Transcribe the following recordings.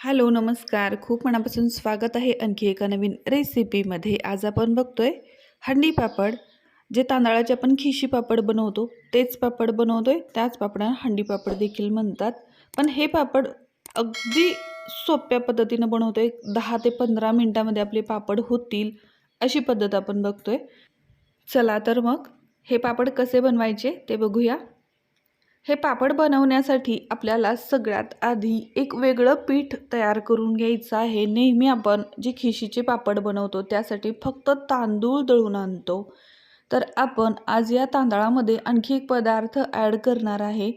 Hello नमस्कार. खूप मनापासून स्वागत आहे आणखी एका नवीन रेसिपीमध्ये. आज आपण बघतोय हंडी पापड. जे तांदळाचे आपण खिशी पापड बनवतो तेच पापड बनवतोय. त्याच पापडांना हंडी पापड देखील म्हणतात. पण हे पापड अगदी सोप्या पद्धतीनं बनवतोय. दहा ते पंधरा मिनटामध्ये आपले पापड होतील अशी पद्धत आपण बघतोय. चला तर मग हे पापड कसे बनवायचे ते बघूया. हे पापड बनवण्यासाठी आपल्याला सगळ्यात आधी एक वेगळं पीठ तयार करून घ्यायचं आहे. नेहमी आपण जे खिशीचे पापड बनवतो त्यासाठी फक्त तांदूळ दळून आणतो. तर आपण आज या तांदळामध्ये आणखी एक पदार्थ ॲड करणार आहे.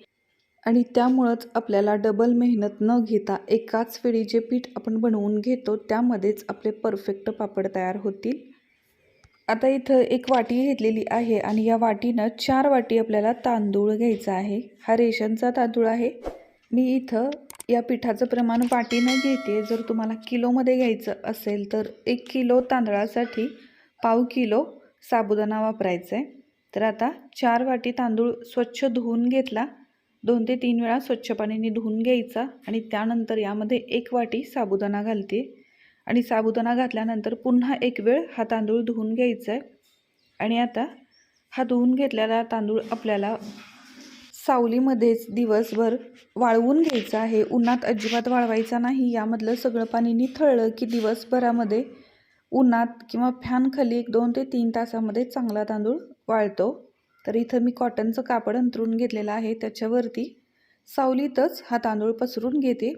आणि त्यामुळंच आपल्याला डबल मेहनत न घेता एकाच वेळी जे पीठ आपण बनवून घेतो त्यामध्येच आपले परफेक्ट पापड तयार होतील. आता इथं एक वाटी घेतलेली आहे आणि या वाटीनं चार वाटी आपल्याला तांदूळ घ्यायचा आहे. हा रेशनचा तांदूळ आहे. मी इथं या पिठाचं प्रमाण वाटीनं घेते. जर तुम्हाला किलोमध्ये घ्यायचं असेल तर एक किलो तांदळासाठी पाव किलो साबुदाणा वापरायचा आहे तर आता चार वाटी तांदूळ स्वच्छ धुवून घेतला. दोन ते तीन वेळा स्वच्छ पाण्याने धुवून घ्यायचा आणि त्यानंतर यामध्ये एक वाटी साबुदाणा घालते. आणि साबुदाणा घातल्यानंतर पुन्हा एक वेळ हा तांदूळ धुवून घ्यायचा आहे आणि आता हा धुवून घेतलेला तांदूळ आपल्याला सावलीमध्येच दिवसभर वाळवून घ्यायचा आहे. उन्हात अजिबात वाळवायचा नाही. यामधलं सगळं पाणी निथळलं की दिवसभरामध्ये उन्हात किंवा फॅनखाली एक दोन ते तीन तासामध्ये चांगला तांदूळ वाळतो. तर इथं मी कॉटनचं कापड अंतरून घेतलेलं आहे. त्याच्यावरती सावलीतच हा तांदूळ पसरून घेते.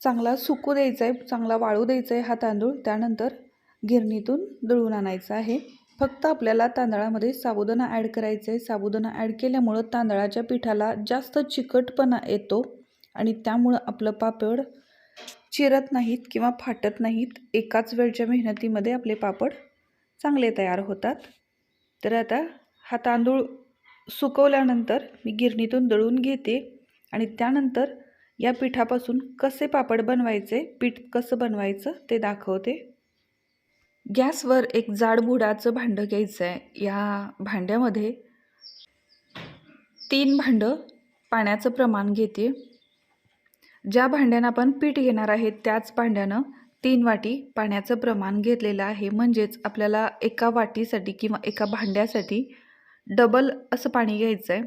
चांगला सुकू द्यायचा आहे चांगला वाळू द्यायचा आहे हा तांदूळ त्यानंतर गिरणीतून दळून आणायचा आहे. फक्त आपल्याला तांदळामध्ये साबुदाणा ॲड करायचं आहे साबुदाणा ॲड केल्यामुळं तांदळाच्या पिठाला जास्त चिकटपणा येतो आणि त्यामुळं आपलं पापड चिरत नाहीत किंवा फाटत नाहीत. एकाच वेळच्या मेहनतीमध्ये आपले पापड चांगले तयार होतात. तर आता हा तांदूळ सुकवल्यानंतर मी गिरणीतून दळून घेते आणि त्यानंतर या पिठापासून कसे पापड बनवायचे पीठ कसं बनवायचं ते दाखवते. गॅसवर एक जाड बुडाचं भांडं घ्यायचं आहे. या भांड्यामध्ये तीन भांडं पाण्याचं प्रमाण घेते. ज्या भांड्यानं आपण पीठ घेणार आहे त्याच भांड्यानं तीन वाटी पाण्याचं प्रमाण घेतलेलं आहे. म्हणजेच आपल्याला एका वाटीसाठी किंवा एका भांड्यासाठी डबल असं पाणी घ्यायचं आहे.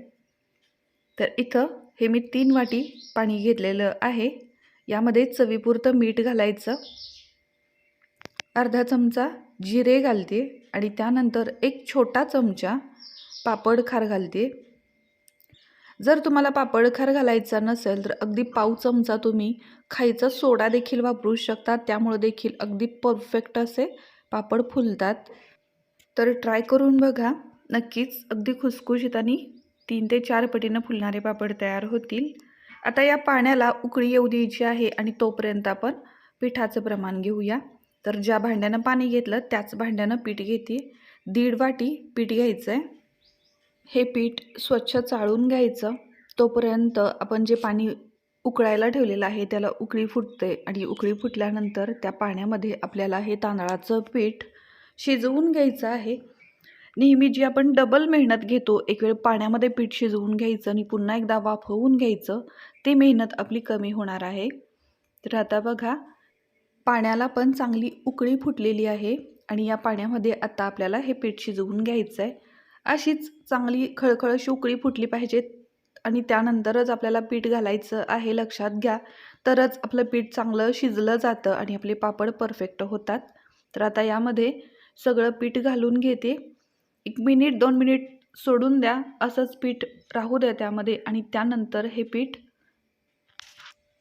तर इथं हे मी तीन वाटी पाणी घेतलेलं आहे. यामध्ये चवीपुरतं मीठ घालायचं. अर्धा चमचा जिरे घालते आणि त्यानंतर एक छोटा चमचा पापड खार घालते. जर तुम्हाला पापड खार घालायचा नसेल तर अगदी पाव चमचा तुम्ही खायचा सोडा देखील वापरू शकता. त्यामुळे देखील अगदी परफेक्ट असे पापड फुलतात. तर ट्राय करून बघा. नक्कीच अगदी खुसखुशीत आणि तीन ते चार पटीनं फुलणारे पापड तयार होतील. आता या पाण्याला उकळी येऊ द्यायची आहे आणि तोपर्यंत आपण पिठाचं प्रमाण घेऊया. तर ज्या भांड्यानं पाणी घेतलं त्याच भांड्यानं पीठ घेते. दीड वाटी पीठ घ्यायचं आहे हे पीठ स्वच्छ चाळून घ्यायचं. तोपर्यंत आपण जे पाणी उकळायला ठेवलेलं आहे त्याला उकळी फुटते आणि उकळी फुटल्यानंतर त्या पाण्यामध्ये आपल्याला हे तांदळाचं पीठ शिजवून घ्यायचं आहे. नेहमी जी आपण डबल मेहनत घेतो एक वेळ पाण्यामध्ये पीठ शिजवून घ्यायचं आणि पुन्हा एकदा वाफ होऊन घ्यायचं ते मेहनत आपली कमी होणार आहे. तर आता बघा पाण्याला पण चांगली उकळी फुटलेली आहे आणि या पाण्यामध्ये आता आपल्याला हे पीठ शिजवून घ्यायचं आहे अशीच चांगली खळखळशी उकळी फुटली पाहिजे आणि त्यानंतरच आपल्याला पीठ घालायचं आहे लक्षात घ्या. तरच आपलं पीठ चांगलं शिजलं जातं आणि आपले पापड परफेक्ट होतात. तर आता यामध्ये सगळं पीठ घालून घेते. एक मिनिट दोन मिनिट सोडून द्या असंच पीठ राहू द्या त्यामध्ये आणि त्यानंतर हे पीठ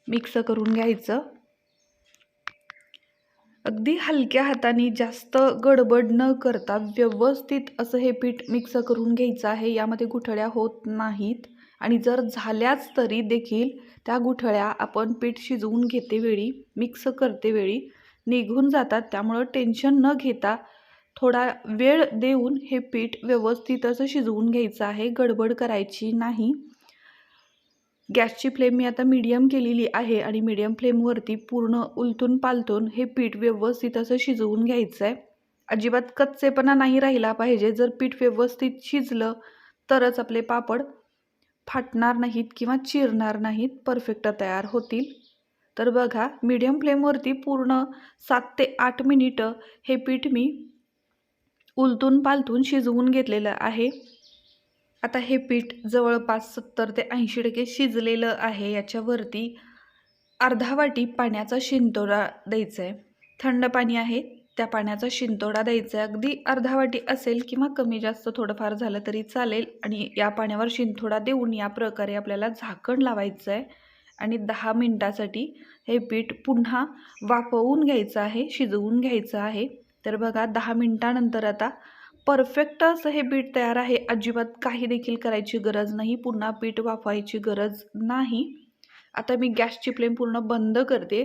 मिक्स करून घ्यायचं. अगदी हलक्या हाताने जास्त गडबड न करता व्यवस्थित असं हे पीठ मिक्स करून घ्यायचं आहे. यामध्ये गुठळ्या होत नाहीत आणि जर झाल्याच तरी देखील त्या गुठळ्या आपण पीठ शिजवून घेते वेळी मिक्स करते वेळी निघून जातात. त्यामुळं टेन्शन न घेता थोडा वेळ देऊन हे पीठ व्यवस्थित असं शिजवून घ्यायचं आहे गडबड करायची नाही. गॅसची फ्लेम मी आता मीडियम केलेली आहे आणि मीडियम फ्लेमवरती पूर्ण उलटून पालतून हे पीठ व्यवस्थित असं शिजवून घ्यायचं आहे. अजिबात कच्चेपणा नाही राहिला पाहिजे. जर पीठ व्यवस्थित शिजलं तरच आपले पापड फाटणार नाहीत किंवा चिरणार नाहीत परफेक्ट तयार होतील. तर बघा मीडियम फ्लेमवरती पूर्ण सात ते आठ मिनिटं हे पीठ मी उलटून पालतून शिजवून घेतलेलं आहे. आता हे पीठ जवळपास सत्तर ते ऐंशी टक्के शिजलेलं आहे. याच्यावरती अर्धा वाटी पाण्याचा शिंतोडा द्यायचा आहे थंड पाणी आहे. त्या पाण्याचा शिंतोडा द्यायचा. आहे अगदी अर्धा वाटी असेल किंवा कमी जास्त थोडंफार झालं तरी चालेल. आणि या पाण्यावर शिंतोडा देऊन या प्रकारे आपल्याला झाकण लावायचं आहे आणि दहा मिनटासाठी हे पीठ पुन्हा वाफवून घ्यायचं आहे. शिजवून घ्यायचं आहे. तर बघा दहा मिनटानंतर आता परफेक्ट असं हे पीठ तयार आहे. अजिबात काही देखील करायची गरज नाही. पुन्हा पीठ वाफवायची गरज नाही. आता मी गॅसची फ्लेम पूर्ण बंद करते.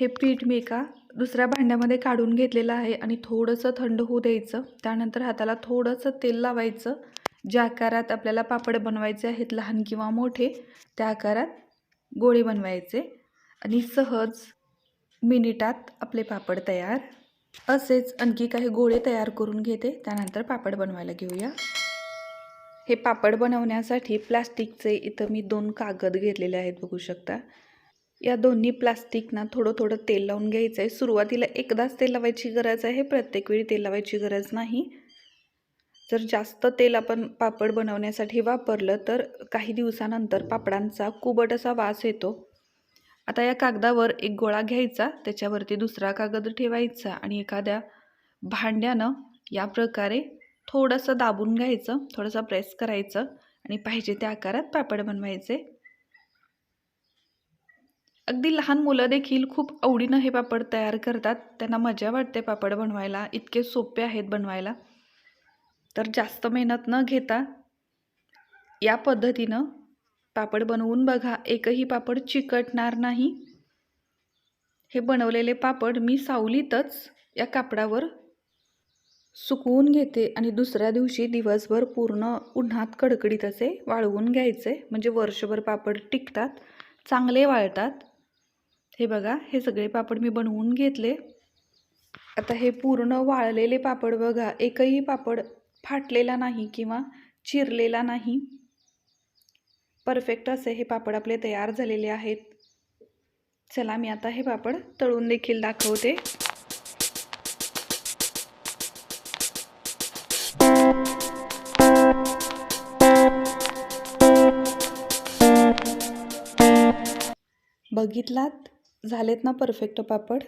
हे पीठ मी एका दुसऱ्या भांड्यामध्ये काढून घेतलेलं आहे आणि थोडंसं थंड होऊ द्यायचं. त्यानंतर हाताला थोडंसं तेल लावायचं. ज्या आकारात आपल्याला पापड बनवायचे आहेत लहान किंवा मोठे त्या आकारात गोळे बनवायचे. आणि सहज मिनिटात आपले पापड तयार असेच आणखी काही गोळे तयार करून घेते. त्यानंतर पापड बनवायला घेऊया. हे पापड बनवण्यासाठी प्लास्टिकचे इथं मी दोन कागद घेतलेले आहेत बघू शकता. या दोन्ही प्लास्टिकना थोडं थोडं तेल लावून घ्यायचं आहे सुरुवातीला एकदाच तेल लावायची गरज आहे प्रत्येक वेळी तेल लावायची गरज नाही. जर जास्त तेल आपण पापड बनवण्यासाठी वापरलं तर काही दिवसानंतर पापडांचा कुबट असा वास येतो. आता या कागदावर एक गोळा घ्यायचा त्याच्यावरती दुसरा कागद ठेवायचा आणि एखाद्या भांड्यानं या प्रकारे थोडंसं दाबून घ्यायचं थोडंसं प्रेस करायचं आणि पाहिजे त्या आकारात पापड बनवायचे. अगदी लहान मुलं देखील खूप आवडीनं हे पापड तयार करतात. त्यांना मजा वाटते पापड बनवायला. इतके सोपे आहेत बनवायला. तर जास्त मेहनत न घेता या पद्धतीनं पापड बनवून बघा एकही पापड चिकटणार नाही. हे बनवलेले पापड मी सावलीतच या कापडावर सुकवून घेते आणि दुसऱ्या दिवशी दिवसभर पूर्ण उन्हात कडकडीत असे वाळवून घ्यायचे. म्हणजे वर्षभर पापड टिकतात चांगले वाळतात. हे बघा हे सगळे पापड मी बनवून घेतले. आता हे पूर्ण वाळलेले पापड बघा एकही पापड फाटलेला नाही किंवा चिरलेला नाही. परफेक्ट असे हे पापड आपले तयार झालेले आहेत. चला मी आता हे पापड तळून देखील दाखवते. बघितलात? झालेत ना परफेक्ट पापड?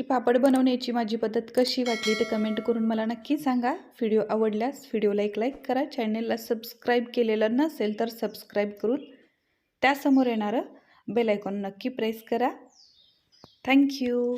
ही पापड बनवण्याची माझी पद्धत कशी वाटली ते कमेंट करून मला नक्की सांगा. व्हिडिओ आवडल्यास व्हिडिओला एक लाईक करा. चॅनेलला सबस्क्राईब केलेलं नसेल तर सबस्क्राईब करून त्यासमोर येणारं बेलायकॉन नक्की प्रेस करा. थँक्यू